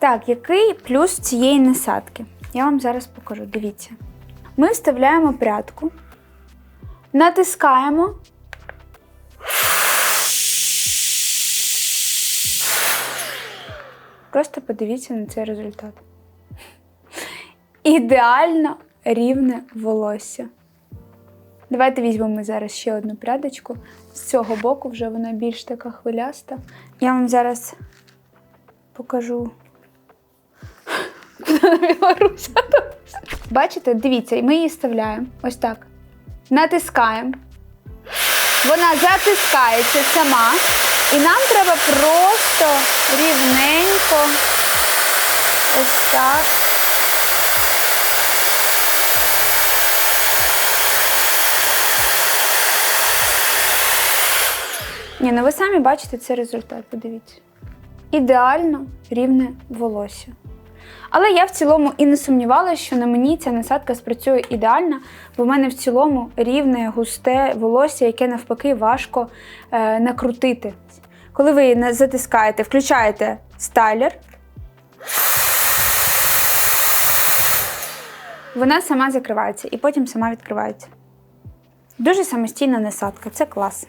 Так, який плюс цієї насадки? Я вам зараз покажу. Дивіться. Ми вставляємо прядку, натискаємо. Просто подивіться на цей результат. Ідеально рівне волосся. Давайте візьмемо зараз ще одну прядочку. З цього боку вже вона більш така хвиляста. Я вам зараз покажу. Куди? Бачите, дивіться, ми її вставляємо. Ось так. Натискаємо. Вона затискається сама. І нам треба просто рівненько. Ось так. Ні, ну ви самі бачите цей результат, подивіться. Ідеально рівне волосся. Але я в цілому і не сумнівалася, що на мені ця насадка спрацює ідеально, бо в мене в цілому рівне, густе волосся, яке навпаки важко е, накрутити. Коли ви затискаєте, включаєте стайлер, вона сама закривається і потім сама відкривається. Дуже самостійна насадка, це клас.